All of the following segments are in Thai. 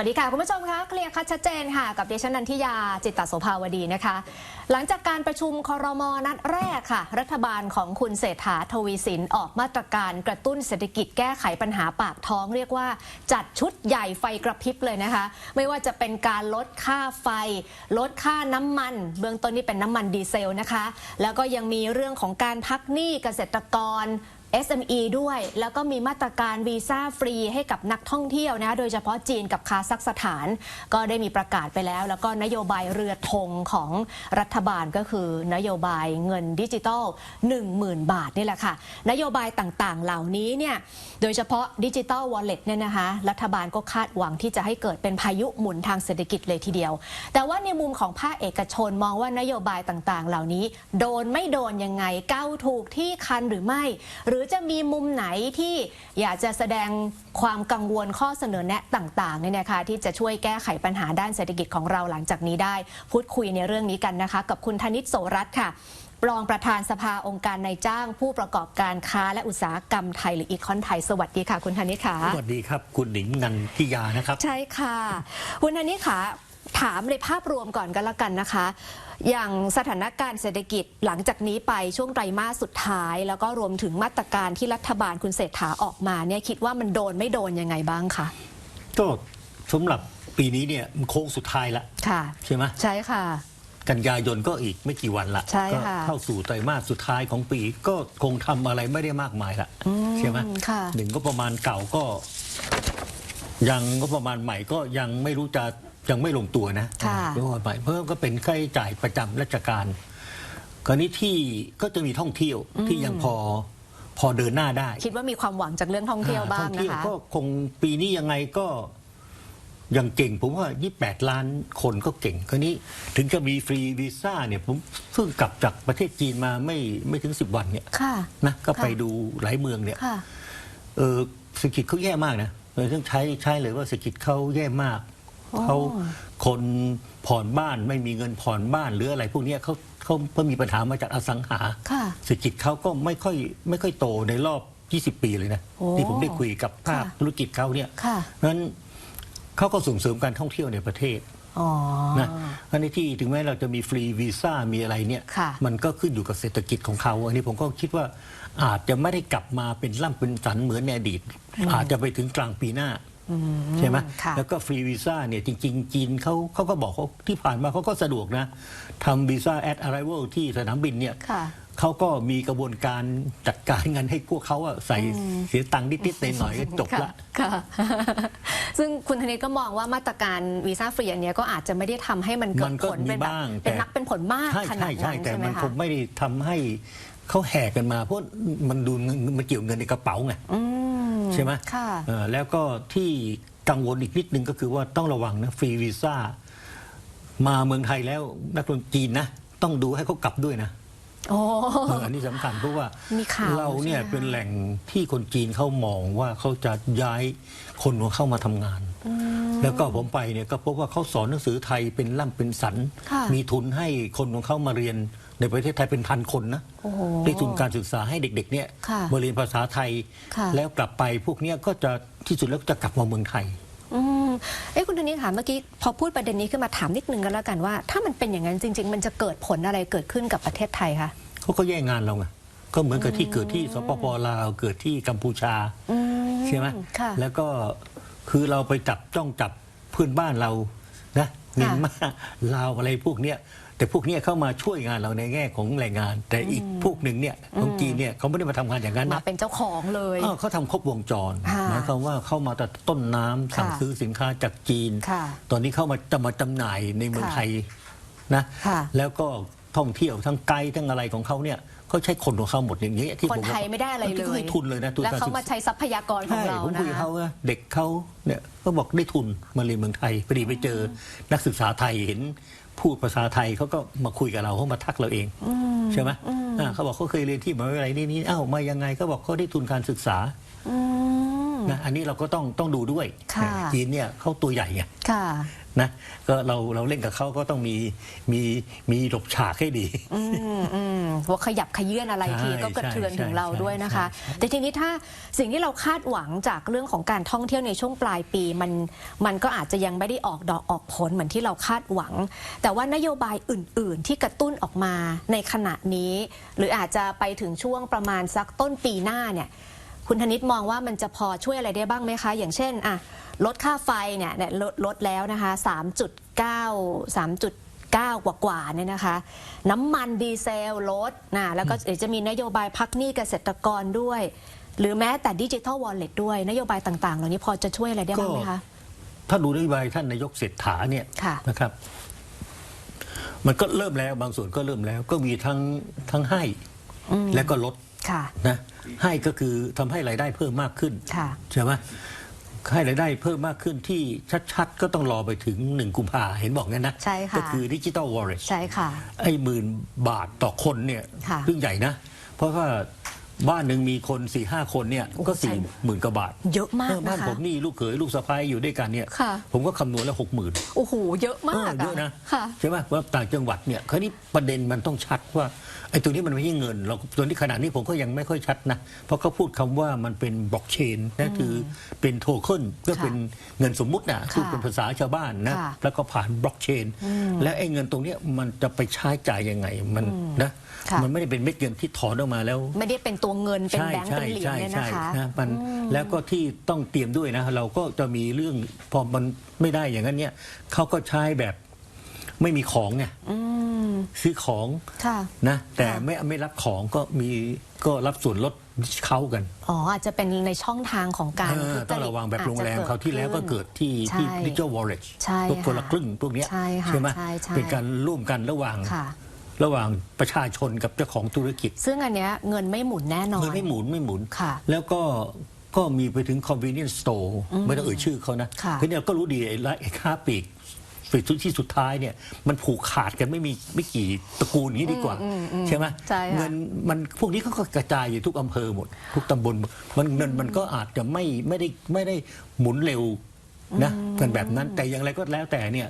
สวัสดีค่ะ คุณผู้ชมคะเคลียร์คัดชัดเจนค่ะ กับดิฉันนันทิยาจิตตโสภาวดีนะคะ หลังจากการประชุมคอรมอนัดแรกค่ะ รัฐบาลของคุณเศรษฐาทวีสินออกมาตรการกระตุ้นเศรษฐกิจแก้ไขปัญหาปากท้อง เรียกว่าจัดชุดใหญ่ไฟกระพริบเลยนะคะ ไม่ว่าจะเป็นการลดค่าไฟ ลดค่าน้ำมัน เบื้องต้นนี่เป็นน้ำมันดีเซลนะคะ แล้วก็ยังมีเรื่องของการพักหนี้เกษตรกร SME ด้วย แล้วก็มีมาตรการวีซ่าฟรีให้กับนักท่องเที่ยวนะโดยเฉพาะจีนกับคาซัคสถาน ก็ได้มีประกาศไปแล้ว แล้วก็นโยบายเรือธงของรัฐบาลก็คือนโยบายเงินดิจิตอล10,000 บาทนี่แหละค่ะ นโยบายต่างๆ เหล่านี้เนี่ยโดยเฉพาะดิจิตอลวอลเล็ตเนี่ยนะคะรัฐบาลก็คาดหวังที่จะให้เกิดเป็นพายุหมุนทางเศรษฐกิจเลยทีเดียว แต่ว่าในมุมของภาคเอกชนมองว่านโยบายต่างๆ เหล่านี้ โดนไม่โดนยังไงเก้าถูกที่คันหรือไม่หรือจะมีมุมไหนที่อยากจะแสดงความกังวลข้อเสนอแนะต่างๆเนี่ยนะคะที่จะช่วยแก้ไขปัญหาด้านเศรษฐกิจของเราหลังจากนี้ได้ พูดคุยในเรื่องนี้กันนะคะ กับคุณธนิตโสรัตน์ค่ะรองประธานสภาองค์การนายจ้าง ผู้ประกอบการค้าและอุตสาหกรรมไทยหรืออีคอนไทย สวัสดีค่ะ คุณธนิตค่ะ สวัสดีครับ คุณหนิงนันทิยานะครับ ใช่ค่ะ คุณธนิตค่ะ ถามเลยภาพรวมก่อนก็แล้วกันนะคะ อย่างสถานการณ์เศรษฐกิจหลังจากนี้ไปช่วงไตรมาสสุดท้าย แล้วก็รวมถึงมาตรการที่รัฐบาลคุณเศรษฐาออกมาเนี่ยคิดว่ามันโดนไม่โดนยังไงบ้างคะก็สำหรับปีนี้เนี่ยมันโค้งสุดท้ายละค่ะ ใช่ไหมใช่ค่ะ กันยายนก็อีกไม่กี่วันละใช่ก็ค่ะเข้าสู่ไตรมาสสุดท้ายของปีก็คงทำอะไรไม่ได้มากมายละใช่ไหมค่ะ หนึ่งก็ประมาณเก่าก็ ยังก็ประมาณใหม่ก็ยังไม่รู้จะ ยังไม่ลงตัวนะค่ะเพราะว่าใหม่เพิ่มก็เป็นค่าใช้จ่ายประจำราชการคราวนี้ที่ก็จะมีท่องเที่ยวที่ยังพอพอเดินหน้าได้คิดว่ามีความหวังจากเรื่องท่องเที่ยวบ้างท่องนะเที่ยวคะ ก็คงปีนี้ยังไงก็ยังเก่ง ผมว่า 28 ล้านคนก็เก่งคราวนี้ถึงจะมีฟรีวีซ่าเนี่ยผมเพิ่งกลับจากประเทศจีนมาไม่ไม่ถึง 10 วันเนี่ยค่ะ นะก็ไปค่ะ ดูหลายเมืองเนี่ย ค่ะ เออเศรษฐกิจเขาแย่มากนะเราต้องใช้ใช้เลยว่าเศรษฐกิจเขาแย่มากอ๋อ เขาคนผ่อนบ้านไม่มีเงินผ่อนบ้านหรืออะไรพวกเนี้ยเขาเขาเพิ่งมีปัญหามาจากอสังหาค่ะเศรษฐกิจเขาก็ไม่ค่อยไม่ค่อยโตในรอบ 20 ปีเลยนะโอ้ที่ผมได้คุยกับภาคค่ะธุรกิจเขาเนี่ยค่ะเพราะฉะนั้นเขาก็ส่งเสริมการท่องเที่ยวในประเทศอ๋อนะอันนี้ที่ถึงแม้เราจะมีฟรีวีซ่ามีอะไรเนี่ยค่ะมันก็ขึ้นอยู่กับเศรษฐกิจของเขา อันนี้ผมก็คิดว่าอาจจะไม่ได้กลับมาเป็นล่ำเป็นสันเหมือนในอดีต อาจจะไปถึงกลางปีหน้า ใช่ไหมค่ะแล้วก็ฟรีวีซ่าเนี่ยจริง ๆ จีนเขาเขาก็บอกเขาที่ผ่านมาเขาก็สะดวกนะทำวีซ่าแอด arrival ที่สนามบินเนี่ยค่ะเขาก็มีกระบวนการจัดการเงินให้พวกเขาอะใส่เสียตังค์นิดๆหน่อยๆก็จบละค่ะค่ะซึ่งคุณธนิตก็มองว่ามาตรการวีซ่าฟรีอันเนี้ยก็อาจจะไม่ได้ทำให้มันเกิมัดนก็ผลมีเป็นแบบบ้างเป็นแต่นักเป็นผลมากใช่ขนาใช่ดใช่นั้นแต่ใช่ไหมมันคะคงไม่ได้ทำให้เขาแห่กันมาเพราะมันดูเงินมันเกี่ยวเงินในกระเป๋าไงอืมใช่ไหมค่ะเออแล้วก็ที่กังวลอีกนิดนึงก็คือว่าต้องระวังนะฟรีวีซ่ามาเมืองไทยแล้วนักลงจีนนะต้องดูให้เขากลับด้วยนะโอ้เอออันนี้สำคัญเพราะว่ามีข่าวเราเนี่ยใช่ไหมเป็นแหล่งที่คนจีนเขามองว่าเขาจะย้ายคนของเข้ามาทำงาน แล้วก็ผมไปเนี่ยก็พบว่าเขาสอนหนังสือไทยเป็นล่ำเป็นสันค่ะมีทุนให้คนของเขามาเรียน ในประเทศไทยเป็นพันคนนะโอ้โห ได้ทุนการศึกษาให้เด็กๆเนี่ยค่ะมาเรียนภาษาไทย ค่ะ แล้วกลับไปพวกเนี้ยก็จะที่สุดแล้วจะกลับมาเมืองไทย อืมเอ้คุณธนิตค่ะเมื่อกี้พอพูดประเด็นนี้ขึ้นมาถามนิดนึงกันแล้วกันว่า ถ้ามันเป็นอย่างนั้นจริง ๆ มันจะเกิดผลอะไรเกิดขึ้นกับประเทศไทยคะ เขาก็แย่งงานเราไงก็เหมือนกับที่เกิดที่สปปลาวเกิดที่กัมพูชาอืใช่ไหมค่ะแล้วก็คือเราไปจับจ้องจับเพื่อนบ้านเรานะเมียนมาลาวอะไรพวกเนี้ย แต่พวกเนี้ยเข้ามาช่วยงานเราในแง่ของแรงงาน แต่อีกพวกหนึ่งเนี่ยของจีนเนี่ยเขาไม่ได้มาทำงานอย่างนั้นมานะเป็นเจ้าของเลยอ้าวเขาทำครบวงจรค่ะหมายความว่าเข้ามาแต่ต้นน้ำสั่งค่ะซื้อสินค้าจากจีน ค่ะตอนนี้เข้ามาจะมาจำหน่ายในเมืองค่ะไทยนะค่ะ แล้วก็ท่องเที่ยวทั้งไกด์ทั้งอะไรของเขาเนี่ยเขาใช้คนของเขาหมดอย่างนี้ยที่คนผมไทยไม่ได้อะไรเลยก็ให้ทุนเลยนะทุนแล้วการเขาศึกมาษาใช้ทรัพยากรของใช่เราผมนะคุยกับคะเขาว่าเด็กเขาเนี่ยก็บอกได้ทุนมาเรียนเมืองไทยพอดีไปเจอนักศึกษาไทยเห็น พูดภาษาไทยเขาก็มาคุยกับเราเขามาทักเราเองใช่ไหมอ่าเขาบอกเขาเคยเรียนที่มหาวิทยาลัยนี่นี่เอ้ามายังไงเขาบอกเขาได้ทุนการศึกษาอืมนะอันนี้เราก็ต้องต้องดูด้วยค่ะจีนเนี่ยเขาตัวใหญ่ไงค่ะ นะก็เราเราเล่นกับเขาก็ต้องมีมีมีหลบฉากให้ดีอืมอืมว่าขยับขยื่นอะไรใช่ทีก็กระเทือนใช่ถึงเราใช่ด้วยนะคะใช่แต่ทีนี้ถ้าสิ่งที่เราคาดหวังจากเรื่องของการท่องเที่ยวในช่วงปลายปีมันมันก็อาจจะยังไม่ได้ออกดอกออกผลเหมือนที่เราคาดหวัง แต่ว่านโยบายอื่น ๆ ที่กระตุ้นออกมาในขณะนี้ หรืออาจจะไปถึงช่วงประมาณสักต้นปีหน้าเนี่ยคุณธนิตมองว่ามันจะพอช่วยอะไรได้บ้างไหมคะ อย่างเช่นอะ ลดค่าไฟเนี่ยเนี่ยลดลดแล้วนะคะ3.9 3.9กว่ากว่าๆเนี่ยนะคะ น้ำมันดีเซลลดนะแล้วก็เดี๋ยวจะมีนโยบายพักหนี้เกษตรกรด้วย หรือแม้แต่ดิจิทัลวอลเล็ตด้วย นโยบายต่าง ๆ เหล่านี้พอจะช่วยอะไรได้บ้างไหมคะถ้าดูนโยบายท่านนายกเศรษฐาเนี่ยค่ะนะครับ มันก็เริ่มแล้วบางส่วนก็เริ่มแล้ว ก็มีทั้งทั้งให้และก็ลดค่ะนะให้ก็คือทำให้รายได้เพิ่มมากขึ้นค่ะใช่ไหม ให้รายได้เพิ่มมากขึ้นที่ชัดๆ ก็ต้องรอไปถึงหนึ่งกุมภาเห็นบอกงั้นนะ ใช่ค่ะ ก็คือดิจิ t a ลวอลเล็ตใช่ค่ะ ไอ้หมื่นบาทต่อคนเนี่ยค่ะ เรื่องใหญ่นะ เพราะว่า บ้านหนึ่งมีคนสี่ห้าคนเนี่ยโอ้ก็ใช่สี่หมื่นกว่าบาทเยอะมากเออบ้านะนคะผมนี่ลูกเขยลูกสะพ้ายอยู่ด้วยกันเนี่ยค่ะผมก็คำนวณแล้วหกหมื่นโอ้โหเยอะมากเยอะนะค่ะใช่ไหมว่าต่างจังหวัดเนี่ยคราวนี้ประเด็นมันต้องชัดว่าไอ้ตัวนี้มันไม่ใช่เงินเราตัวนี้ขนาดนี้ผมก็ยังไม่ค่อยชัดนะ เพราะเขาพูดคำว่ามันเป็นบล็อกเชนนะคือเป็นโทเค็นก็เป็นเงินสมมุตินะคือเป็นภาษาชาวบ้านนะค่ะแล้วก็ผ่านบล็อกเชนและไอ้เงินตรงเนี้ยมันจะไปใช้จ่ายยังไงมันนะค่ะ มันไม่ได้เป็นเม็ดเงินที่ถอนออกมาแล้ว ไม่ได้เป็นตัวเงินเป็นแบงค์เป็นเหรียญเนี่ยนะคะนะมันแล้วก็ที่ต้องเตรียมด้วยนะ เราก็จะมีเรื่องพอมันไม่ได้อย่างนั้นเนี่ยเขาก็ใช้แบบไม่มีของเนี่ยอืมซื้อของค่ะนะ แต่ค่ะไม่ไม่รับของก็มีก็รับส่วนลดเขากัน อ๋อ อาจจะเป็นในช่องทางของการเออทุจต้องริตระวังแบบอจโรงแรมจะเขาวที่แล้วก็เกิดที่ใช่ที่ดิจิทัลวอลเล็ตใช่พวกคนละค่ะครึ่งพวกเนี้ยใช่ค่ะไหมใช่ใช่เป็นการร่วมกันระหว่างค่ะ ระหว่างประชาชนกับเจ้าของธุรกิจ ซึ่งอันเนี้ยเงินไม่หมุนแน่นอน เงินไม่หมุนไม่หมุน ค่ะ แล้วก็ก็มีไปถึง convenience store ไม่ต้องเอ่ยชื่อเขานะค่ะ คือเนี่ยก็รู้ดีไอ้ร้านไอ้ค้าปลีกปลีกที่สุดท้ายเนี่ยมันผูกขาดกันไม่มีไม่กี่ตระกูลอย่างนี้ดีกว่า ใช่ไหมใช่ค่ะ เงินมันพวกนี้เขาก็กระจายอยู่ทุกอำเภอหมด ทุกตำบลมันเงินมันก็อาจจะไม่ไม่ได้ไม่ได้หมุนเร็วนะกันแบบนั้นแต่อย่างไรก็แล้วแต่เนี่ย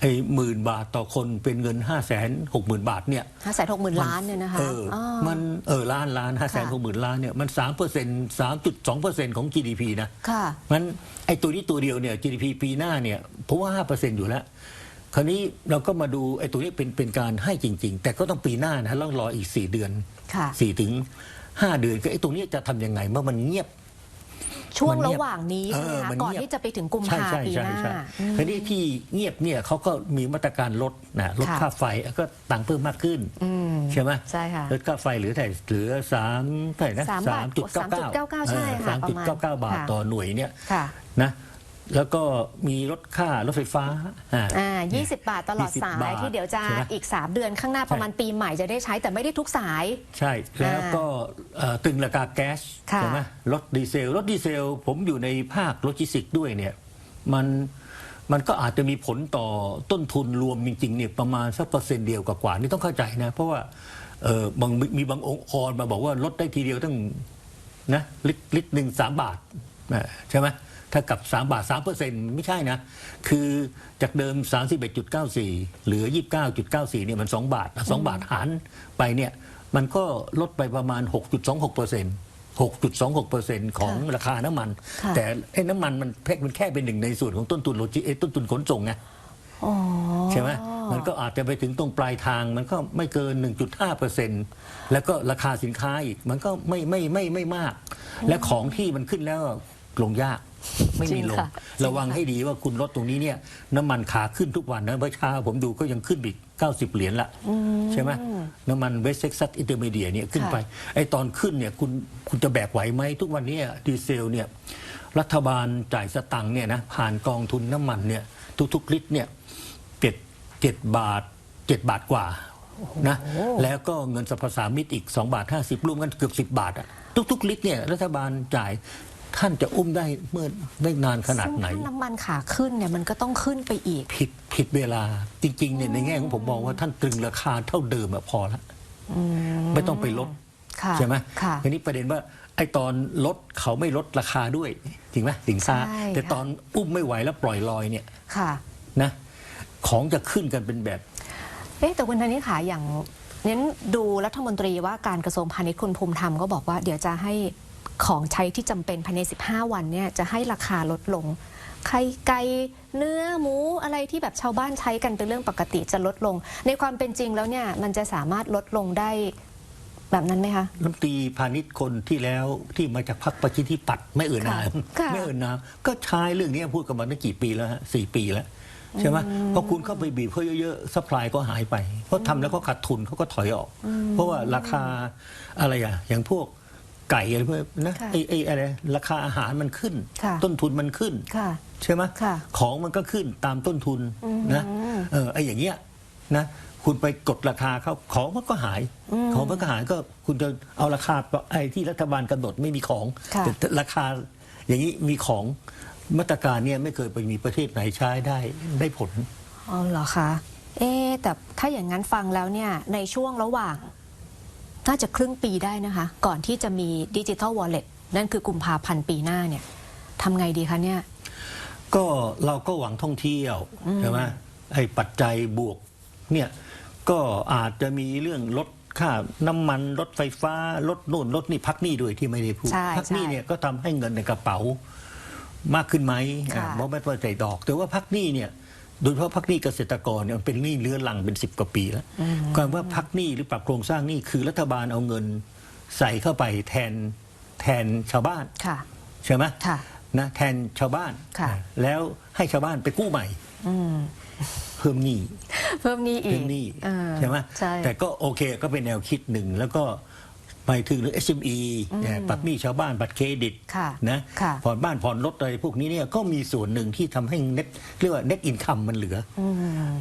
ไอ้หมื่นบาทต่อคนเป็นเงิน5้าแสนหกหมื่นบาทเนี่ยห้าแสนหกหมื่นล้านเนี่ยนะคะเอออมันเออล้านล้านห้าแสนหกหมื่นล้านเนี่ยมันสามเปอร์เซ็นต์สามจุดสองเปอร์เซ็นต์ของ GDP นะค่ะมันไอ้ตัวนี้ตัวเดียวเนี่ย GDP ปีหน้าเนี่ยเพราะว่าห้าเปอร์เซ็นต์อยู่แล้ว คราวนี้เราก็มาดูไอ้ตัวนี้เป็นเป็นการให้จริง ๆ แต่ก็ต้องปีหน้านะต้องรออีกสี่เดือนค่ะสี่ถึงห้าเดือนก็ไอ้ตรงนี้จะทำยังไงเมื่อมันเงียบ ช่วงมันเงีระยบหว่างนี้ใช่ไหมเออคะมันก่อนเงียบที่จะไปถึงกุมใช่ภาใช่ปีหใช่น้าใช่อืมคราวนี้ที่เงียบเนี่ยเขาก็มีมาตรการลดนะลดค่ะค่าไฟก็ตังค์เพิ่มมากขึ้นอืมใช่ไหมใช่ค่ะลดค่าไฟเหลือแต่เหลือสามเท่าไหร่นะสามบาทจุดเก้าเก้า3.99ใช่ค่ะสามจุดเก้าเก้าประมาณบาทค่ะต่อหน่วยเนี่ยค่ะนะ แล้วก็มีลดค่ารถไฟฟ้าอ่า อ่า20 บาทตลอด20สายบาทที่เดี๋ยวจะใช่ไหม อีก 3 เดือนข้างหน้าประมาณปีใหม่จะได้ใช้แต่ไม่ได้ทุกสาย ใช่แล้วก็เอ่อตึงราคาแก๊สค่ะ ใช่ไหมรถดีเซลรถดีเซล ผมอยู่ในภาคโลจิสติกส์ด้วยเนี่ยมันมันก็อาจจะมีผลต่อต้นทุนรวมจริงๆเนี่ยประมาณสักเปอร์เซ็นต์เดียวกว่าๆนี่ต้องเข้าใจนะ เพราะว่าเออบางมีบางองค์กรมาบอกว่าลดได้ทีเดียวตั้งนะลิตรลิตรหนึ่งสามบาทนะใช่ไหม ถ้ากับ 3 บาท3เปอร์เซ็นต์ไม่ใช่นะ คือจากเดิม 31.94 เหลือ 29.94เนี่ยมัน 2 บาท 2 บาทหารไปเนี่ยมันก็ลดไปประมาณ 6.26เปอร์เซ็นต์6.26เปอร์เซ็นต์ของราคาน้ำมันค่ะแต่ไอ้น้ำมันมันแค่มันแค่เป็นหนึ่งในส่วนของต้นทุนโลจิเอ้ยต้นทุนขนส่งไงอ๋อใช่ไหมมันก็อาจจะไปถึงตรงปลายทางมันก็ไม่เกิน 1.5เปอร์เซ็นต์แล้วก็ราคาสินค้าอีกมันก็ไม่ไม่ไม่ไม่มาก และของที่มันขึ้นแล้ว ลงยาก ไม่มีลงจริงค่ะระวังให้ดีว่าคุณลดตรงนี้เนี่ยน้ำมันขาขึ้นทุกวันนะเมื่อเช้าผมดูก็ยังขึ้นอีก90 เหรียญละใช่ไหมน้ำมันเวสเซ็กซัสอินเตอร์เมเดียเนี่ยขึ้นไปไอ้ตอนขึ้นเนี่ยคุณคุณจะแบกไหวไหมทุกวันเนี้ดีเซลเนี่ยรัฐบาลจ่ายสตังค์เนี่ยนะผ่านกองทุนน้ำมันเนี่ยทุกๆลิตรเนี่ยเจ็ดเจ็ดบาทเจ็ดบาทกว่านะแล้วก็เงินสรรพสามิตอีก 2 บาท 50รวมกันเกือบ 10 บาทอะทุก ๆ ลิตรเนี่ยรัฐบาลจ่าย ท่านจะอุ้มได้เมื่อได้นานขนาดไหน ซึ่งถ้าน้ำมันขาขึ้นเนี่ยมันก็ต้องขึ้นไปอีก ผิดผิดเวลาจริงๆเนี่ยในแง่ของผมมองว่าท่านตรึงราคาเท่าเดิมอะพอละไม่ต้องไปลดค่ะใช่ไหมค่ะ ทีนี้ประเด็นว่าไอ้ตอนลดเขาไม่ลดราคาด้วยจริงไหมสินค้าใช่แต่ค่ะ ตอนอุ้มไม่ไหวแล้วปล่อยลอยเนี่ยค่ะ นะของจะขึ้นกันเป็นแบบ เอ๊ะแต่คุณธนิขาอย่างเน้นดูรัฐมนตรีว่าการกระทรวงพาณิชย์คุณภูมิธรรมก็บอกว่าเดี๋ยวจะให้ ของใช้ที่จำเป็นภายใน 15 วันเนี่ยจะให้ราคาลดลง ไข่ไก่เนื้อหมูอะไรที่แบบชาวบ้านใช้กันเป็นเรื่องปกติจะลดลง ในความเป็นจริงแล้วเนี่ยมันจะสามารถลดลงได้แบบนั้นไหมคะรัฐมนตรีพาณิชย์คนที่แล้วที่มาจากพรรคประชาธิปัตย์ไม่เอ่ยนามค่ะไม่เอ่ยนามก็ใช้เรื่องนี้พูดกันมาตั้งกี่ปีแล้วฮะสี่ปีแล้วใช่ไหมเพราะคุณเข้าไปบีบเขาเยอะๆซัพพลายก็หายไป เพราะทำแล้วก็ขาดทุนเขาก็ถอยออก เพราะว่าราคาอะไรอะอย่างพวก ไก่อะไรพวกนะค่ะไอ้ไอ้อะไรราคาอาหารมันขึ้น ค่ะต้นทุนมันขึ้น ค่ะใช่ไหมค่ะของมันก็ขึ้นตามต้นทุนนะเออไอ้อย่างเงี้ยนะคุณไปกดราคาเขาของมันก็หาย ของมันก็หายก็คุณจะเอาราคาไอ้ที่รัฐบาลกำหนดไม่มีของค่ะ แต่ราคาอย่างนี้มีของมาตรการเนี่ยไม่เคยไปมีประเทศไหนใช้ได้ได้ผล อ๋อเหรอคะ เอ๊ะแต่ถ้าอย่างนั้นฟังแล้วเนี่ยในช่วงระหว่าง น่าจะครึ่งปีได้นะคะ ก่อนที่จะมีดิจิทัลวอลเล็ตนั่นคือกุมภาพันธ์ปีหน้าเนี่ยทำไงดีคะเนี่ย ก็เราก็หวังท่องเที่ยวใช่ไหมไอ้ปัจจัยบวกเนี่ยก็อาจจะมีเรื่องลดค่าน้ำมันลดไฟฟ้าลดโน่นลดนี่พักหนี้ด้วยที่ไม่ได้พูด ใช่พัหนี้ใช่ เนี่ยก็ทำให้เงินในกระเป๋ามากขึ้นไหมค่ะอ่าเพราะไม่ว่าใจดอก แต่ว่าพักหนี้เนี่ย โดยเฉพาะพักหนี้เกษตรกรเนี่ยมันเป็นหนี้เลื้อรังเป็นสิบกว่าปีแล้วความว่าพักหนี้หรือปรับโครงสร้างหนี้คือรัฐบาลเอาเงินใส่เข้าไปแทนแทนชาวบ้านค่ะ ใช่ไหมค่ะ นะแทนชาวบ้านค่ะ แล้วให้ชาวบ้านไปกู้ใหม่อืมเพิ่มหนี้เพิ่มหนี้อีกเพิ่มหนี้เออใช่ไหมใช่ แต่ก็โอเคก็เป็นแนวคิดหนึ่งแล้วก็ ไปถึงเรื่อง SME เนี่ยปรับหนี้ชาวบ้านบัตรเครดิตค่ะนะค่ะผ่อนบ้านผ่อนรถอะไรพวกนี้เนี่ยก็มีส่วนหนึ่งที่ทำให้เน็ตเรียกว่าเน็ตอินคัมมันเหลืออม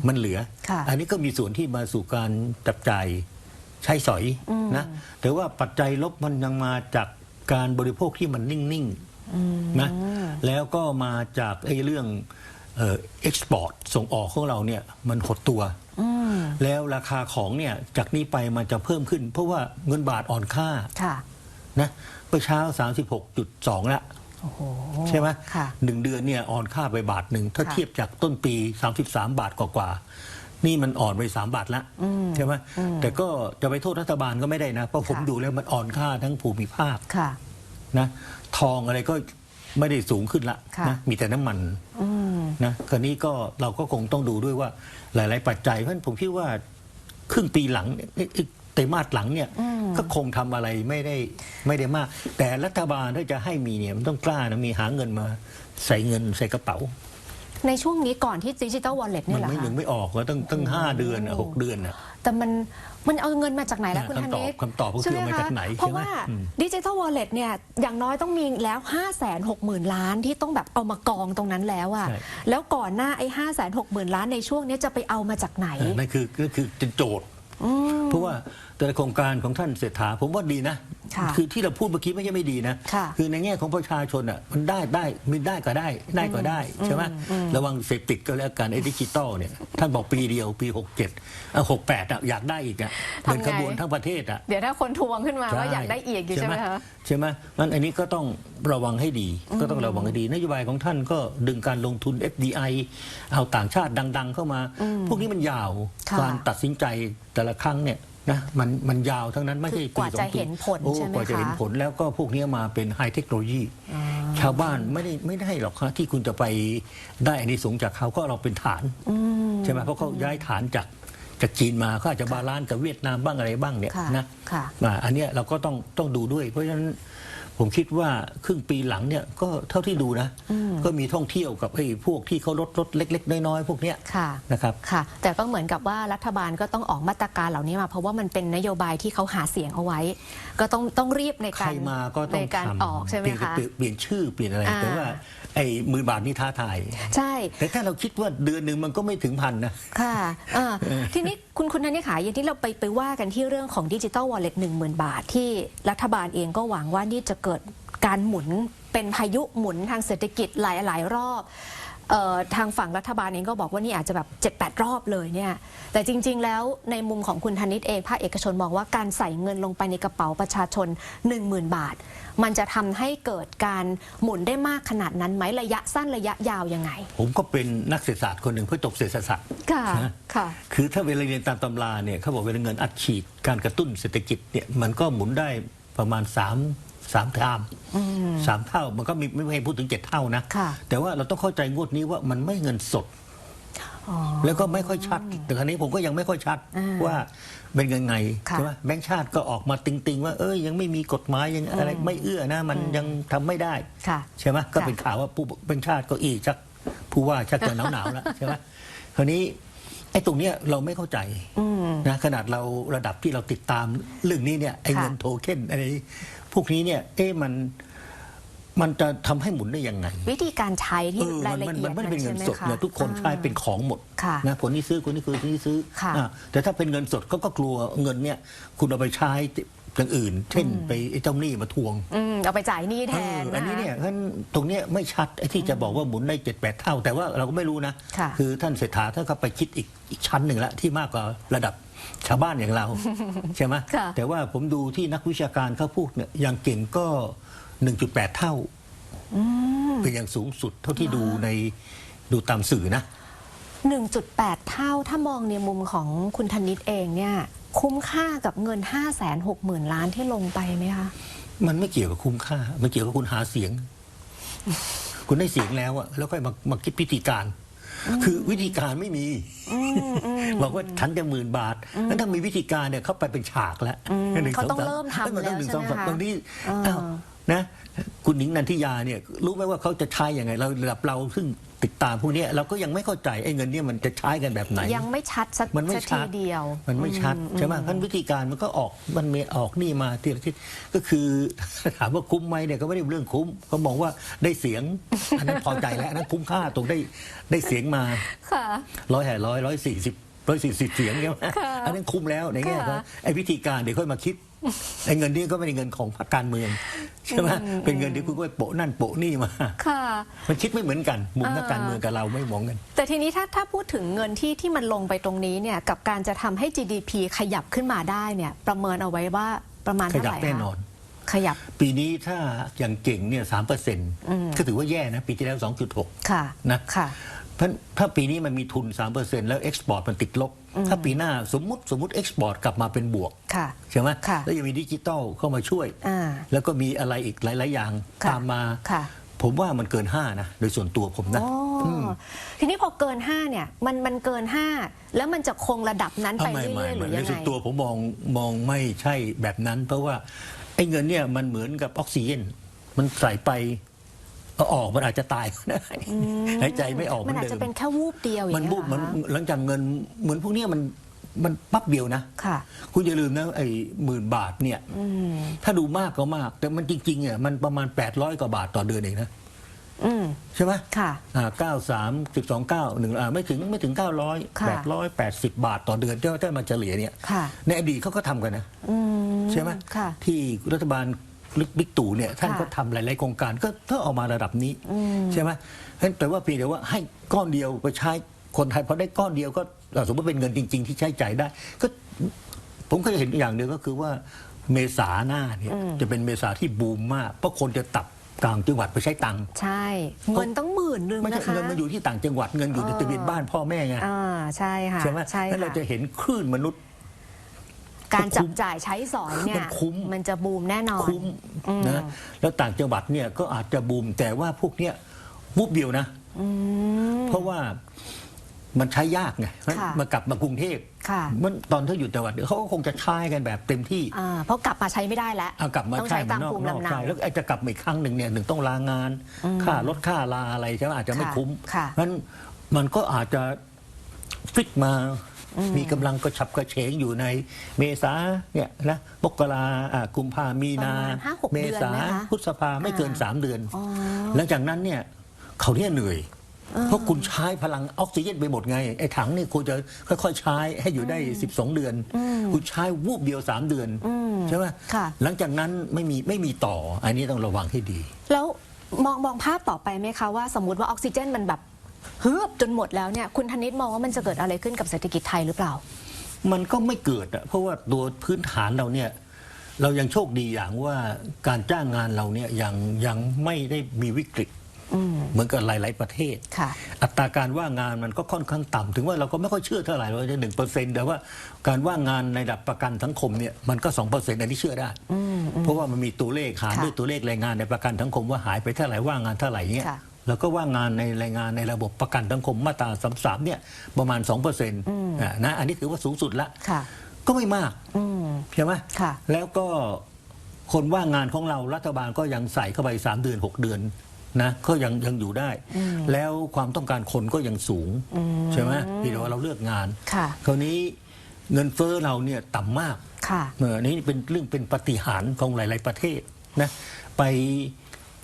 มันเหลือ ค่ะ อันนี้ก็มีส่วนที่มาสู่การจับจ่ายใช้สอยนะแต่ว่าปัจจัยลบมันยังมาจากการบริโภคที่มันนิ่งๆนะแล้วก็มาจากไอ้เรื่องเอ็กซ์พอร์ตส่งออกของเราเนี่ยมันหดตัวอืม แล้วราคาของเนี่ยจากนี้ไปมันจะเพิ่มขึ้น เพราะว่าเงินบาทอ่อนค่าค่ะนะเมื่อเช้า 36.2 ละโอ้โหใช่ไหมค่ะหนึ่งเดือนเนี่ยอ่อนค่าไปบาทหนึ่งถ้าค่ะเทียบจากต้นปี 33 บาทกว่าๆนี่มันอ่อนไป3บาทละใช่ไหมแต่ก็จะไปโทษรัฐบาลก็ไม่ได้นะ เพราะผมค่ะดูแล้วมันอ่อนค่าทั้งภูมิภาคค่ะนะ ทองอะไรก็ไม่ได้สูงขึ้นละค่ะนะมีแต่น้ำมันอืม นะคราวนี้ก็เราก็คงต้องดูด้วยว่าหลาย ๆ ปัจจัยเพราะฉะนั้นผมคิดว่าครึ่งปีหลังเนี่ยเอ๊ะเอ๊ะไตรมาสหลังเนี่ยอืมก็คงทำอะไรไม่ได้ไม่ได้มาก แต่รัฐบาลถ้าจะให้มีเนี่ยมันต้องกล้านะมีหาเงินมาใส่เงินใส่กระเป๋า ในช่วงนี้ก่อนที่ดิจิทัลวอลเล็ตมัเนี่ยเหรอไม่คะยังไม่ออกก็ตั้งตั้งห้าเดือนอะหกเดือนอะแต่มัน มันเอาเงินมาจากไหนล่ะเนี่ยคุณธคำตอบนิตคำตอบก็คือใช่เอามาจากไหนเพราะใช่ไหมว่าอืม ดิจิทัลวอลเล็ตเนี่ยอย่างน้อยต้องมีแล้ว 5 6 0 0 0 0 ล้านที่ต้องแบบเอามากองตรงนั้นแล้วอะใช่ แล้วก่อนหน้าไอ้ห้าแสนหกหมื่นล้านในช่วงเนี้ยจะไปเอามาจากไหนเออนั่นคือก็คือเป็นโจทย์อืมเพราะว่า แต่ละโครงการของท่านเศรษฐาผมว่าดีนะค่ะอที่เราพูดเมื่อกี้ไม่ใช่ไม่ดีนะค่ะอในแง่ของประชาชนอะมันได้ได้มีได้ก็ได้ได้ก็ได้ใช่ไหมระวังเสพติดก็แล้วกันไอ้ดิจิตอลเนี่ยท่านบอกปีเดียวปี 67อะ68อะอยากได้อีกอะทำไงเป็นขบวนทั้งประเทศอะเดี๋ยวถ้าคนทวงขึ้นมาว่าอยากได้อีกอยู่ใช่ไหมคะใช่ไหมมันอันนี้ก็ต้องระวังให้ดีก็ต้องระวังให้ดีนโยบายของท่านก็ดึงการลงทุน FDI เอาต่างชาติดัง ๆ เข้ามา พวกนี้มันยาวค่ะการตัดสินใจแต่ละครั้งเนี่ย นะมันมันยาวทั้งนั้นไม่ใช่คือกว่าปีสองจะปีเห็นผลโอ้ใช่ไหมกว่าจะเห็นคะผลแล้วก็พวกนี้มาเป็นไฮเทคโนโลยี ชาวบ้านไม่ได้ไม่ได้หรอกครับที่คุณจะไปได้อันนี้สงส์จากเขาก็เราเป็นฐานอืมใช่ไหมเพราะเขาย้ายฐานจากจากจีนมาเขาอาจจะบาลานซ์กับเวียดนามบ้างอะไรบ้างเนี่ยค่ะนะค่ะอ่าอันเนี้ยเราก็ต้องต้องดูด้วย เพราะฉะนั้น ผมคิดว่าครึ่งปีหลังเนี่ยก็เท่าที่ดูนะ ก็มีท่องเที่ยวกับไอ้พวกที่เขาลดรถเล็ก ๆ น้อยๆพวกเนี้ยค่ะนะครับค่ะ แต่ก็เหมือนกับว่ารัฐบาลก็ต้องออกมาตรการเหล่านี้มา เพราะว่ามันเป็นนโยบายที่เขาหาเสียงเอาไว้ ก็ต้องต้องรีบในใครการมาก็ต้ในองการทำออกใช่ไหมเปลี่ยนคะ เปลี่ยนเปลี่ยนชื่อเปลี่ยนอะไรอ่า แต่ว่าไอ้หมื่นบาทนี่ท้าทาย ใช่ แต่ถ้าเราคิดว่าเดือนหนึ่งมันก็ไม่ถึงพันนะ ค่ะอ่าทีนี้คุณคุณนันนี่ขายอย่างที่เราไปไปว่ากันที่เรื่องของดิจิ t a ลวอลเล็ตหนึ่งหมื่นบาทที่รัฐบาลเองก็หวังว่านี่จะเกิดเกิดการหมุนเป็นพายุหมุนทางเศรษฐกิจหลายหลาย ๆ รอบออทางฝั่งรัฐบาลเองก็บอกว่านี่อาจจะแบบ 7 8 รอบเลยเนี่ย แต่จริง ๆ แล้วในมุมของคุณธนิตเองภาคเอกชนมองว่าการใส่เงินลงไปในกระเป๋าประชาชน 10,000 บาท มันจะทำให้เกิดการหมุนได้มากขนาดนั้นไหมระยะสั้นระยะยาวยังไง ผมก็เป็นนักเศรษฐศาสตร์คนหนึ่งเพื่อจบเศรษฐศาสตร์ค่ะค่ะคือถ้าเวลาเรียนตามตำราเนี่ยเขาบอกเวลาเงินอัดฉีดการกระตุ้นเศรษฐกิจเนี่ยมันก็หมุนได้ประมาณ3าม สามเท่าสามเท่ามันก็มีไม่ให้พูดถึงเจ็ดเท่านะค่ะแต่ว่าเราต้องเข้าใจงวดนี้ว่ามันไม่เงินสดอ๋อแล้วก็ไม่ค่อยชัด แต่ครั้นี้ผมก็ยังไม่ค่อยชัดอ่าว่าเป็นยังไงค่ะใช่ไหมแบงค์ชาติก็ออกมาติง ๆ ว่าเอ้ยยังไม่มีกฎหมายยังอะไรไม่เอื้อนะ มันยังทำไม่ได้ค่ะใช่ไหมก็ค่ะเป็นข่าวว่าผู้แบงค์ชาติก็อีชักผู้ว่าชักจะหนาวๆแล้วใช่ไหมคราวนี้ไอ้ตรงเนี้ยเราไม่เข้าใจอืมนะขนาดเราระดับที่เราติดตามเรื่องนี้เนี่ยไอ้ค่ะเงินโทเค็นอะไรพ วกนี้เนี่ย เอ๊ะมันมันจะทำให้หมุนได้ยังไง วิธีการใช้ที่เออรายมันละเอียมัดนไม่ได้เป็นเงินสดใช่ไหมเนี่ยทุกคนใช้เป็นของหมดค่ะนะคนนี้ซื้อคนนี้คือคนนี้ซื้อค่ะอ่าแต่ถ้าเป็นเงินสดเขาก็กลัวเงินเนี่ยคุณเอาไปใช้อย่างอื่น เช่นไปไอ้เจ้าหนี้มาทวงอืมเอาไปจ่ายหนี้แทเออนอันนี้ะคะเนี่ยท่านตรงเนี้ยไม่ชัดไอ้ที่จะบอกว่าหมุนได้เจ็ดแปดเท่า แต่ว่าเราก็ไม่รู้นะค่ะอท่านเศรษฐาท่านก็ไปคิดอีกอีกชั้นหนึ่งละที่มากกว่าระดับ ชาวบ้านอย่างเรา ใช่ไหมค่ะแต่ว่าผมดูที่นักวิชาการเขาพูดเนี่ยอย่างเก่งก็ 1.8 เท่าเป็นอย่างสูงสุดเท่าที่ดูในดูตามสื่อนะ 1.8 เท่าถ้ามองในมุมของคุณธนิตเองเนี่ย คุ้มค่ากับเงิน 5 6 0 0 0 0 ล้านที่ลงไปไหมคะ มันไม่เกี่ยวกับคุ้มค่า มันเกี่ยวกับคุณหาเสียง คุณได้เสียงแล้วอะแล้วค่อยมามาคิดพิธีการ คือวิธีการไม่มีบอกว่าฉันจะหมื่นบาทนั้นถ้ามีวิธีการเนี่ยเขาไปเป็นฉากแล้วอืมหนึ่เขาต้องสสเริ่มทำอ้ยนต้องแล้วหนึ่งใช่สองไหมสามคะตรงนี้อ่าอ้าว นะคุณหญิงนันทิยาเนี่ยรู้ไหมว่าเขาจะใช้ยังไงเราระดับเราซึ่งติดตามพวกเนี้ยเราก็ยังไม่เข้าใจไอ้เงินเนี่ยมันจะใช้กันแบบไหน ยังไม่ชัดสักมันไม่สักชัทีดเดียว มันไม่ชัดใช่ไหมงั้นวิธีการมันก็ออกมันมีออกนี่มาทีละทิศก็คือถามว่าคุ้มไหมเนี่ยก็ไม่ได้เรื่องคุ้มเขามองว่าได้เสียงอันนั้นพอใจแล้วอันนั้นคุ้มค่าตรงได้ได้เสียงมาค่ะร้อยแห่ร้อยร้อยสี่สิบร้อยสี่สิบเสียงใช่ไหมค่ะอันนั้นคุ้มแล้วในแง่ค่ะของไอ้วิธีการเดี๋ยวค่อยมาคิด ไอ้เงินนี่ก็ไม่ได้เงินของพรรคการเมืองใช่ไหมเป็นเงินที่คุณก็ไปโปะนั่นโปะนี่มา ค่ะ มันคิดไม่เหมือนกัน มุมนักอ่าการเมืองกับเราไม่มองกัน แต่ทีนี้ถ้าถ้าพูดถึงเงินที่ที่มันลงไปตรงนี้เนี่ยกับการจะทำให้ GDP ขยับขึ้นมาได้เนี่ยประเมินเอาไว้ว่าประมาณขเท่ายัไหบร่แน่คะนอนขยับปีนี้ถ้าอย่างเก่งเนี่ยสามเปอร์เซ็นต์ก็ถือว่าแย่นะ ปีที่แล้วสองจุดหกค่ะนะ ค่ะ เพราะถ้าปีนี้มันมีทุน 3%แล้วเอ็กซ์พอร์ตมันติดลบ ถ้าปีหน้าสมมติสมมติเอ็กซ์พอร์ตกลับมาเป็นบวกค่ะใช่ไหมค่ะแล้วยังมีดิจิตอลเข้ามาช่วยอ่าแล้วก็มีอะไรอีกหลาย ๆ อย่างค่ะตามมาค่ะผมว่ามันเกิน 5 นะ โดยส่วนตัวผมนะโอ้ทีนี้พอเกิน 5 เนี่ย มันมันเกิน 5 แล้วมันจะคงระดับนั้นเอาไปไม่เรื่ไม่อยๆหรืไม่อในยังส่ไงวนตัวผมมองมองไม่ใช่แบบนั้น เพราะว่าไอ้เงินเนี่ยมันเหมือนกับออกซิเจนมันใส่ไป เอาออกมันอาจจะตายก็ได้หายใจไม่ออกเหมัมืนอนอาจเดิจะมเป็นแค่วูบเดียวอย่างมันเงี้ยบุบเหรมันอคะหลังจากเงินเหมือนพวกเนี้ยมันมันปั๊บเดียวนะ ค่ะ คุณอย่าลืมนะไอ้หมื่นบาทเนี่ย อืมถ้าดูมากก็มาก แต่มันจริงๆเนี่ยมันประมาณ 800 กว่าบาทต่อเดือนเองนะอืมใช่ไหมค่ะ อ่าเก้าสามสิบสองเก้าหนึ่งอ่าไม่ถึงไม่ถึงเก้าร้อยค่ะ แปดร้อยแปดสิบบาทต่อเดือนถ้าถ้ามาเฉลี่ยเนี่ยค่ะ ในอดีตเขาก็ทำกันนะ อืมใช่ไหมค่ะ ที่รัฐบาล บิ๊กตู่เนี่ยท่านค่ะก็ทำหลาย ๆ โครงการก็ก็ออกมาระดับนี้ใช่ไหมเพราะฉะนั้นแต่ว่าเพียงแต่ว่าให้ก้อนเดียวไปใช้คนไทยพอได้ก้อนเดียวก็อ่าสมมติเป็นเงินจริง ๆ ที่ใช้จ่ายได้ ก็ผมก็จะเห็นอย่างเดียวก็คือว่าเมษาหน้าเนี่ยจะเป็นเมษาที่บูมมาก เพราะคนจะตับต่างจังหวัดไปใช้ตังค์ใช่ เงินต้องหมื่นหนึ่งไม่ใช่นะคะเงินมันอยู่ที่ต่างจังหวัดเงินอยู่ในเออทะเบียนบ้านพ่อแม่ไงอ่าใช่ค่ะใช่ไหมใช่แล้วเราค่ะจะเห็นคลื่นมนุษย์ การจับจ่ายใช้สอยเนี่มัยนคุ้ม มันจะบูมแน่นอน คุ้มนะแล้วต่างจังหวัดเนี่ยก็อาจจะบูมแต่ว่าพวกเนี้ยวุบเดียวนะ อืม เพราะว่ามันใช้ยากไงค่ะ มากลับมากรุงเทพค่ะมันตอนที่อยู่จังหวัดอื่นเขาก็คงจะใช้กันแบบเต็มที่อ่าเพราะกลับมาใช้ไม่ได้แล้วเอากลับมาต้องใช้ใช้ตามนอกภูมินอกลำเนา ใช่แล้วไอ้จะกลับมาอีกครั้งหนึ่งเนี่ยหนึ่งต้องลางาน ค่ารถค่าลาอะไรใช่ไหมอาจจะไม่ค่ะคุ้มค่ะนั้นมันก็อาจจะฟิกมา มีกำลังกระฉับกระเฉงอยู่ในเมษาเนี่ยนะมกราอ่ากุมภามีนา ประมาณห้าหกเมเดือนษาไหมคะพฤษภาไม่เกินอ่าสามเดือน อ๋อหลังจากนั้นเนี่ยเขาเนี่ยเหนื่อย เพราะคุณใช้พลังออกซิเจนไปหมดไง ไอ้ถังนี่คุณจะค่อยๆใช้ให้อยู่ได้ 12 เดือน คุณใช้วูบเดียว 3 เดือน ใช่ไหมค่ะ หลังจากนั้นไม่มีไม่มีต่ออันนี้ต้องระวังให้ดี แล้วมองมองภาพต่อไปไหมคะว่าสมมติว่าออกซิเจนมันแบบ ฮึบจนหมดแล้วเนี่ยคุณธนิตมองว่ามันจะเกิดอะไรขึ้นกับเศรษฐกิจไทยหรือเปล่า มันก็ไม่เกิดอะเพราะว่าตัวพื้นฐานเราเนี่ยเรายังโชคดีอย่างว่าการจ้างงานเราเนี่ยยังยังไม่ได้มีวิกฤตอืมเหมือนกับหลาย ๆ ประเทศค่ะอัตราการว่างงานมันก็ค่อนข้างต่ำถึงว่าเราก็ไม่ค่อยเชื่อเท่าไหร่เราจะหนึ่งเปอร์เซ็นต์แต่ว่าการว่างงานในระดับประกันสังคมเนี่ยมันก็สองเปอร์เซ็นต์อันนี้เชื่อได้อืมอืมเพราะว่ามันมีตัวเลขหารค่ะด้วยตัวเลขแรงงานในประกันสังคมว่าหายไปเท่าไหร่ว่างงานเท่าไหร่เงี้ยค่ะ แล้วก็ว่างงานในแรงงานในระบบประกันสังคมมาตราสามสามเนี่ยประมาณสองเปอร์เซ็นต์นะอันนี้ถือว่าสูงสุดละ ค่ะ ก็ไม่มากอืม ใช่ไหมค่ะ แล้วก็คนว่างงานของเรารัฐบาลก็ยังใส่เข้าไปสามเดือนหกเดือนนะก็ยังยังอยู่ได้ แล้วความต้องการคนก็ยังสูง ใช่ไหมที่เราเราเลือกงาน ค่ะ คราวนี้เงินเฟ้อเราเนี่ยต่ำมาก ค่ะ เออนี่เป็นเรื่องเป็นปาฏิหารย์ของหลาย ๆ ประเทศนะไป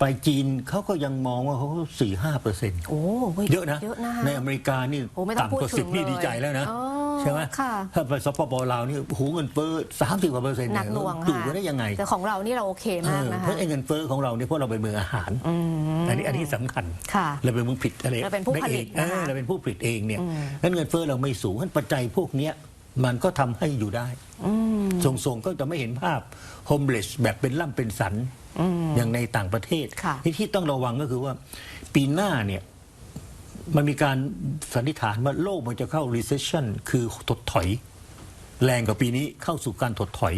ไปจีนเขาก็ยังมองว่าเขาสี่ห้าเปอร์เซ็นต์โอ้ยเยอะนะ เยอะนะฮะในอเมริกานี่โอ้ไม่ต้องต่ำกว่าพูดถึสิบงนี่เลย ดีใจแล้วนะอ๋อใช่ไหมค่ะ ถ้าไปสปปลาวนี่โอ้โหเงินเฟ้อสามสิบกว่าเปอร์เซ็นต์หนักหน่วงอยู่ค่ะกันได้ยังไง แต่ของเรานี่เราโอเคมากเออนะเพคะ ราะไอ้เงินเฟ้อของเราเนี่ยเพราะเราเป็นเมืองอาหารอืมอันนี้อันนี้สำคัญค่ะเราเป็นเมืองผลิตอะไรเราเป็นผู้ผลิตได้เองเอนะคะอเราเป็นผู้ผลิตเองเนี่ยอืมนั้นเงินเฟ้อเราไม่สูงนั้นปัจจัยพวกเนี้ยมันก็ทำให้อยู่ได้อืมทรงๆก็จะไม่เห็นภาพโฮมเลสแบบเป็นล่ำเป็นสัน อืมอย่างในต่างประเทศค่ะที่ที่ต้องระวังก็คือว่า ปีหน้าเนี่ยมันมีการสันนิษฐานว่าโลกมันจะเข้า recession คือถดถอย แรงกว่าปีนี้เข้าสู่การถดถอย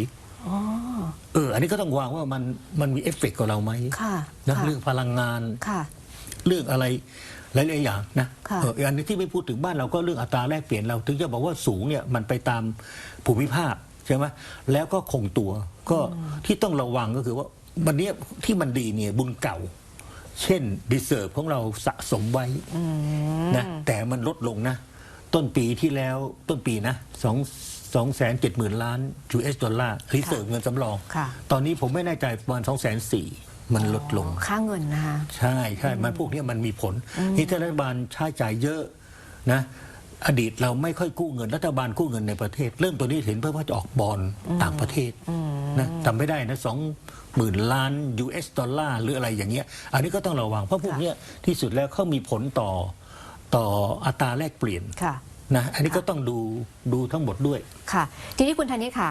อ๋อเออ อันนี้ก็ต้องวางว่ามันมันมีเอฟเฟกต์กับเราไหมค่ะนะค่ะเรื่องพลังงานค่ะเรื่องอะไรหลายๆอย่างนะค่ะเอออีกอันนึงที่ไม่พูดถึงบ้านเราก็เรื่องอัตราแลกเปลี่ยนเรา ถึงจะบอกว่าสูงเนี่ยมันไปตามภูมิภาคใช่ไหมแล้วก็คงตัวก็ที่ต้องระวังก็คือว่า วันเนี้ยที่มันดีเนี่ยบุญเก่า เช่นดีเซอร์ของเราสะสมไว้นะแต่มันลดลงนะ ต้นปีที่แล้วต้นปีนะสองสองแสนเจ็ดหมื่นล้าน US ดอลลาร์รีเซิร์ฟเงินสำรองค่ะตอนนี้ผมไม่แน่ใจประมาณสองแสนสี่มันลดลง ค่าเงินนะคะใช่ใช่มันพวกเนี้ยมันมีผลนี่ถ้ารัฐบาลใช้จ่ายเยอะนะอดีตเราไม่ค่อยกู้เงินรัฐบาลกู้เงินในประเทศ เริ่มตัวนี้เห็นเพื่อว่าจะออกบอลต่างประเทศนะจำไม่ได้นะสอง หมื่นล้าน US ดอลลาร์หรืออะไรอย่างเงี้ย อันนี้ก็ต้องระวัง เพราะพวกเนี้ยที่สุดแล้วเขามีผลต่อต่ออัตราแลกเปลี่ยนค่ะ นะอันนี้ก็ต้องดูดูทั้งหมดด้วย ค่ะ ทีนี้คุณธนิตขา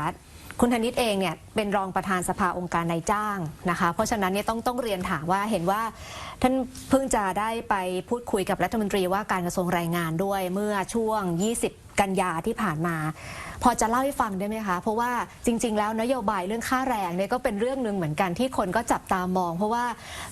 คุณธนิตเองเนี่ยเป็นรองประธานสภาองค์การนายจ้างนะคะ เพราะฉะนั้นเนี่ยต้องต้องเรียนถามว่าเห็นว่า ท่านเพิ่งจะได้ไปพูดคุยกับรัฐมนตรีว่าการกระทรวงแรงงานด้วยเมื่อช่วง 20 กันยาที่ผ่านมา พอจะเล่าให้ฟังได้ไหมคะ เพราะว่าจริง ๆ แล้วนโยบายเรื่องค่าแรงเนี่ยก็เป็นเรื่องหนึ่งเหมือนกันที่คนก็จับตามอง เพราะว่า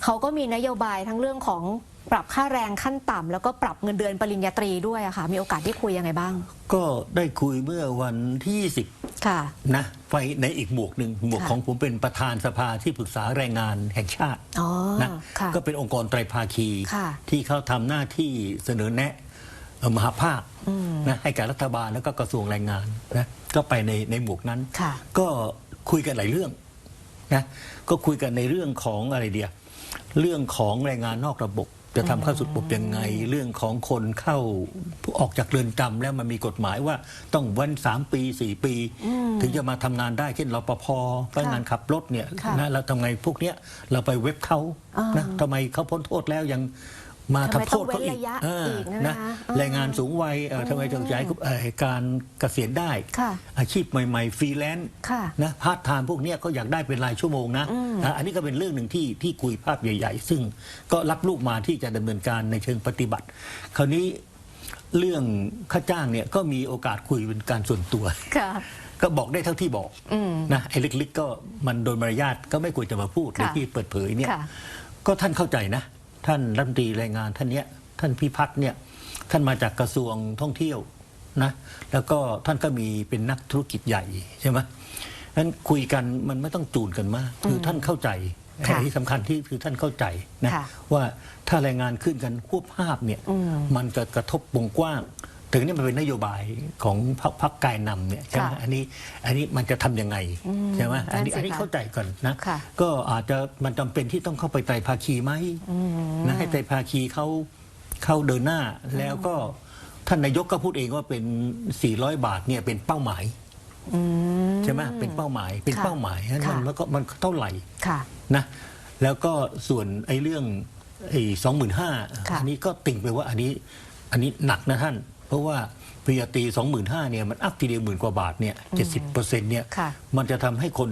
เขาก็มีนโยบายทั้งเรื่องของปรับค่าแรงขั้นต่ำแล้วก็ปรับเงินเดือนปริญญาตรีด้วยอะค่ะมีโอกาสที่คุยยังไงบ้าง ก็ได้คุยเมื่อวันที่ 20 ค่ะนะไปในอีกหมวกหนึ่งหมวกค่ะของผมเป็นประธานสภาที่ปรึกษาแรงงานแห่งชาติอ๋อนะค่ะก็เป็นองค์กรไตรภาคีค่ะที่เขาทำหน้าที่เสนอแนะเอ่อ มหาภาคนะให้กับรัฐบาลแล้วก็กระทรวงแรงงานนะก็ไปในในหมวกนั้นค่ะก็คุยกันหลายเรื่องนะก็คุยกันในเรื่องของอะไรเดียเรื่องของแรงงานนอกระบบ จะทำเข้าสู่ระบบยังไง เรื่องของคนเข้าออกจากเรือนจำแล้วมันมีกฎหมายว่าต้องวันสามปีสี่ปี ถึงจะมาทำงานได้เช่นรปภพนักงานขับรถเนี่ยค่ะนะเราทำไงพวกเนี้ยเราไปเว็บเขาอ่านนะทำไมเขาพ้นโทษแล้วยัง มาทำไมทำโทษเขาอีต้องเว้นระยะเอออีกนะนะคะเออแรงงานสูงวัยเอ่อทำไมจะย้ายเอ่อการเกษียณได้ค่ะอาชีพใหม่ ๆ ฟรีแลนซ์ค่ะนะพาร์ทไทม์พวกเนี้ยก็อยากได้เป็นรายชั่วโมงนะนะ อันนี้ก็เป็นเรื่องหนึ่งที่ที่คุยภาพใหญ่ ๆ ซึ่งก็รับลูกมาที่จะดำเนินการในเชิงปฏิบัติ คราวนี้เรื่องค่าจ้างเนี่ยก็มีโอกาสคุยเป็นการส่วนตัวค่ะก็บอกได้เท่าที่บอกอืมนะไอ้ลึกๆก็มันโดยมารยาทก็ไม่ควรจะมาพูดในค่ะที่เปิดเผยเนี่ยค่ะก็ท่านเข้าใจนะ ท่านรัฐมนตรีแรงงานท่านเนี้ยท่านพิพัฒน์เนี่ยท่านมาจากกระทรวงท่องเที่ยวนะแล้วก็ท่านก็มีเป็นนักธุรกิจใหญ่ใช่ไหมนั้นคุยกันมันไม่ต้องจูนกันมาก คือท่านเข้าใจค่ะอันที่สำคัญที่คือท่านเข้าใจนะค่ะ ว่าถ้าแรงงานขึ้นกันควบภาพเนี่ยอืมมันจะกระทบวงกว้าง ถึงนี่มันเป็นนโยบายของพรรคพรรคกายนำเนี่ยใช่ไหมค่ะอันนี้อันนี้มันจะทำยังไงใช่ไหมอันนี้นั่นสิอันนี้คะเข้าใจก่อนนะค่ะ ก็อาจจะมันจำเป็นที่ต้องเข้าไปไตรภาคีไหมนะให้ไตรภาคีเขาเข้าเดินหน้าแล้วก็ท่านนายกก็พูดเองว่าเป็น 400 บาทเนี่ยเป็นเป้าหมายอืม ใช่ไหมเป็นเป้าหมายเป็นค่ะเป้าหมายนั้นค่ะมันก็มันเท่าไหร่ ค่ะ นะแล้วก็ส่วนไอ้เรื่องไอ้สองหมื่นห้าค่ะ อันี้ก็ติ่งไปว่าอันนี้อันนี้หนักนะท่านเพ ราะว่าปริญญาตรีสองหมื่นห้าเนี่ยมันอัพทีเดียวหมื่นกว่าบาทเนี่ยเจ็ดสิบเปอร์เซ็นต์เนี่ยค่ะ มันจะทำให้คน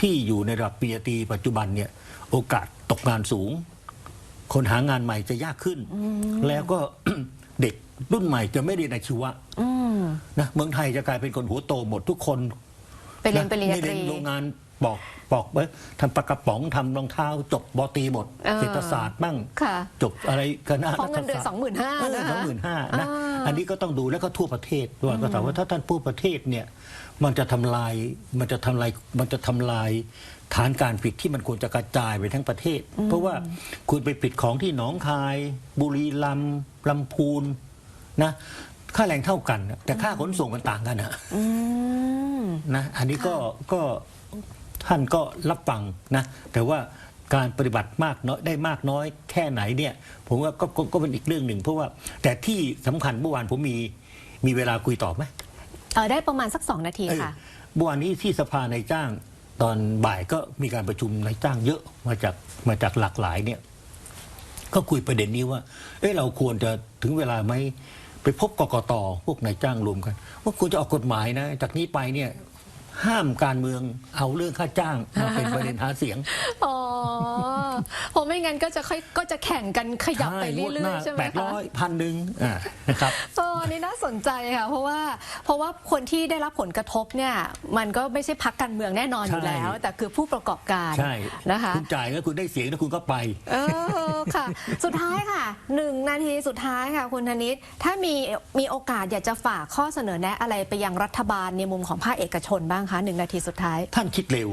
ที่อยู่ในระดับปริญญาตรีปัจจุบันเนี่ยโอกาสตกงานสูง คนหางานใหม่จะยากขึ้น แล้วก็ เด็กรุ่นใหม่จะไม่เรียนอาชีวะอืมนะเมืองไทยจะกลายเป็นคนหัวโตหมดทุกคนไปเรียนปริญญาไม่ตได้รีโรงงาน บอกบอกไว้ทำปลากระป๋องทำรองเท้า จบบอตรีหมดเออเศรษฐศาสตร์บ้างค่ะ จบอะไรคณะเพราะเงินเดือนรัฐศาสตร์สองหมื่นห้าเออนะสองคะ หมื่นห้านะอ่า อันนี้ก็ต้องดูแล้วก็ทั่วประเทศด้วยก็ถามว่าถ้าท่านผู้ประเทศเนี่ยมันจะทำลายมันจะทำลายมันจะทำลายฐานการผลิตที่มันควรจะกระจายไปทั้งประเทศ เพราะว่าคุณไปผลิตของที่หนองคาย บุรีรัมย์ลำพูนนะค่าแรงเท่ากันนะแต่ค่าขนส่งมันต่างกันอะ อืม นะอันนี้ก็ก็ ท่านก็รับฟังนะแต่ว่าการปฏิบัติมากน้อยได้มากน้อยแค่ไหนเนี่ย ผมว่าก็ก็ก็เป็นอีกเรื่องหนึ่งเพราะว่าแต่ที่สำคัญเมื่อวานผมมีมีเวลาคุยตอบไหม เออได้ประมาณสักสองนาทีเออค่ะเมื่อวานนี้ที่สภานายจ้างตอนบ่ายก็มีการประชุมนายจ้างเยอะมาจากมาจากหลากหลายเนี่ย ก็คุยประเด็นนี้ว่า เอ้เราควรจะถึงเวลาไหมไปพบกกตพวกนายจ้างรวมกัน ว่าควรจะออกกฎหมายนะ จากนี้ไปเนี่ย ห้ามการเมืองเอาเรื่องค่าจ้างมาเป็นประเด็นหาเสียง อ๋อ เพราะไม่งั้นก็จะค่อยก็จะแข่งกันขยับไปเรื่อยๆใช่ไหมแปดคะร้อยพันหนึ่งอ่านะครับเออนี่น่าสนใจค่ะเพราะว่าเพราะว่าคนที่ได้รับผลกระทบเนี่ยมันก็ไม่ใช่พักการเมืองแน่นอนอยู่ใช่แล้ว แต่คือผู้ประกอบการใช่นะคะคุณจ่ายแล้วคุณได้เสียงแล้วคุณก็ไปเออค่ะ สุดท้ายค่ะหนึ่งนาทีสุดท้ายค่ะคุณธนิตถ้ามีมีโอกาสอยากจะฝากข้อเสนอแนะอะไรไปยังรัฐบาลในมุมของภาคเอกชนบ้างคะหนึ่งนาทีสุดท้าย ท่านคิดเร็ว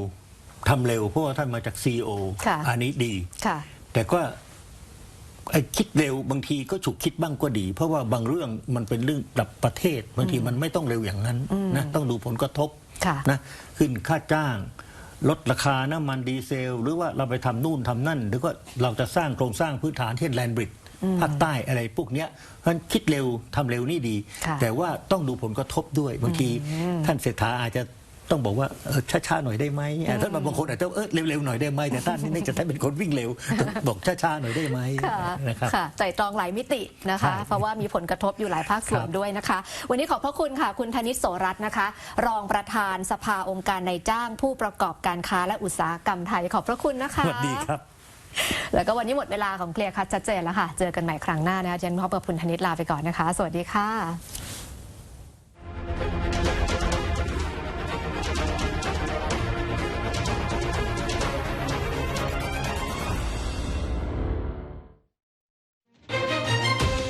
ทำเร็วเพราะว่าท่านมาจากซีอค่ะ อันนี้ดี ค่ะ แต่ก็ไอ้คิดเร็วบางทีก็ฉุกคิดบ้างก็ดี เพราะว่าบางเรื่องมันเป็นเรื่องระดับประเทศบางทีมันไม่ต้องเร็วอย่างนั้นนะต้องดูผลกระทบค่ะนะขึ้นค่าจ้าง ลดราคาน้ำมันดีเซล หรือว่าเราไปทำนู่นทำนั่น หรือว่าเราจะสร้างโครงสร้างพื้นฐานเช่นแลนบริดภาคใต้อะไรพวกเนี้ยเพราะฉะนั้นคิดเร็วทำเร็วนี่ดี ค่ะ แต่ว่าต้องดูผลกระทบด้วยบางทีท่านเศรษฐาอาจจะ ต้องบอกว่าเออช้าๆหน่อยได้ไหมอะท่านบางคนอาจจะเออเร็วๆหน่อยได้ไหมแต่ท่านนี่จะท่านเป็นคนวิ่งเร็วต้องบอกช้าๆหน่อยได้ไหมค่ะนะครับ ค่ะไต่ตรองหลายมิตินะคะใช่เพราะว่ามีผลกระทบอยู่หลายภาคส่วนครับ ด้วยนะคะ วันนี้ขอบพระคุณค่ะ คุณธนิตโสรัตน์นะคะ รองประธานสภาองค์การนายจ้าง ผู้ประกอบการค้าและอุตสาหกรรมไทยขอบพระคุณนะคะ สวัสดีครับ แล้วก็วันนี้หมดเวลาของเคลียร์คัดชัดเจนแล้วค่ะ เจอกันใหม่ครั้งหน้านะคะเจนพบกับคุณธนิตลาไปก่อนนะคะ สวัสดีค่ะ